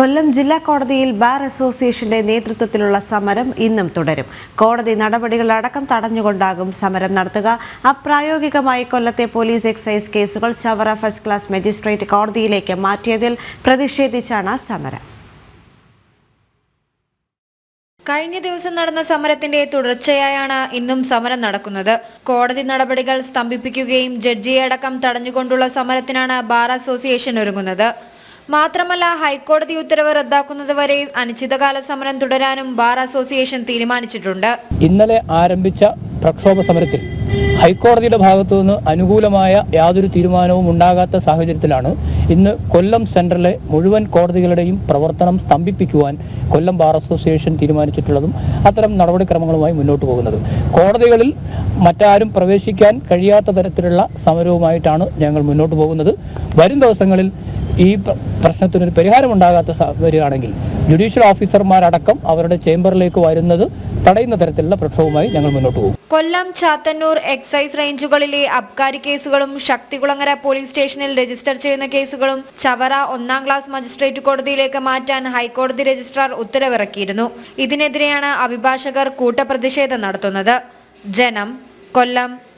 കൊല്ലം ജില്ലാ കോടതിയിൽ ബാർ അസോസിയേഷന്റെ നേതൃത്വത്തിലുള്ള സമരം ഇന്നും തുടരും. കോടതി നടപടികൾ നടപടികളടക്കം തടഞ്ഞുകൊണ്ടാകും സമരം നടത്തുക. അപ്രായോഗികമായി കൊല്ലത്തെ പോലീസ് എക്സൈസ് കേസുകൾ ചവറ ഫസ്റ്റ് ക്ലാസ് മജിസ്ട്രേറ്റ് കോടതിയിലേക്ക് മാറ്റിയതിൽ പ്രതിഷേധിച്ചാണ് സമരം. കഴിഞ്ഞ ദിവസം നടന്ന സമരത്തിന്റെ തുടർച്ചയായാണ് ഇന്നും സമരം നടക്കുന്നത്. കോടതി നടപടികൾ സ്തംഭിപ്പിക്കുകയും ജഡ്ജിയെ അടക്കം തടഞ്ഞുകൊണ്ടുള്ള സമരത്തിനാണ് ബാർ അസോസിയേഷൻ ഒരുങ്ങുന്നത്. മാത്രമല്ല ഹൈക്കോടതി ഉത്തരവ് റദ്ദാക്കുന്നത് വരെ അനിശ്ചിതകാല സമരം തുടരാനും ബാർ അസോസിയേഷൻ തീരുമാനിച്ചിട്ടുണ്ട്. ഇന്നലെ ആരംഭിച്ച പ്രക്ഷോഭ സമരത്തിൽ ഹൈക്കോടതിയുടെ ഭാഗത്തു നിന്ന് അനുകൂലമായ യാതൊരു തീരുമാനവും ഉണ്ടാകാത്ത സാഹചര്യത്തിലാണ് ഇന്ന് കൊല്ലം സെൻട്രലിലെ മുഴുവൻ കോടതികളുടെയും പ്രവർത്തനം സ്തംഭിപ്പിക്കുവാൻ കൊല്ലം ബാർ അസോസിയേഷൻ തീരുമാനിച്ചിട്ടുള്ളതും അത്തരം നടപടിക്രമങ്ങളുമായി മുന്നോട്ട് പോകുന്നത്. കോടതികളിൽ മറ്റാരും പ്രവേശിക്കാൻ കഴിയാത്ത തരത്തിലുള്ള സമരവുമായിട്ടാണ് ഞങ്ങൾ മുന്നോട്ട് പോകുന്നത്. വരും ദിവസങ്ങളിൽ ഈ പ്ര- പ്രശ്നത്തിനൊരു പരിഹാരമുണ്ടാകാത്ത ഉണ്ടാകാത്ത വരികയാണെങ്കിൽ ജുഡീഷ്യൽ ഓഫീസർമാരടക്കം അവരുടെ ചേംബറിലേക്ക് വരുന്നത് തടയുന്ന തരത്തിലുള്ള പ്രക്ഷോഭവുമായി ഞങ്ങൾ മുന്നോട്ട് പോകും. കൊല്ലം ചാത്തന്നൂർ എക്സൈസ് റേഞ്ചുകളിലെ അബ്കാരി കേസുകളും ശക്തികുളങ്ങര പോലീസ് സ്റ്റേഷനിൽ രജിസ്റ്റർ ചെയ്യുന്ന കേസുകളും ചവറ ഒന്നാം ക്ലാസ് മജിസ്ട്രേറ്റ് കോടതിയിലേക്ക് മാറ്റാൻ ഹൈക്കോടതി രജിസ്ട്രാർ ഉത്തരവിറക്കിയിരുന്നു. ഇതിനെതിരെയാണ് അഭിഭാഷകർ കൂട്ടപ്രതിഷേധം നടത്തുന്നത്. ജനം കൊല്ലം.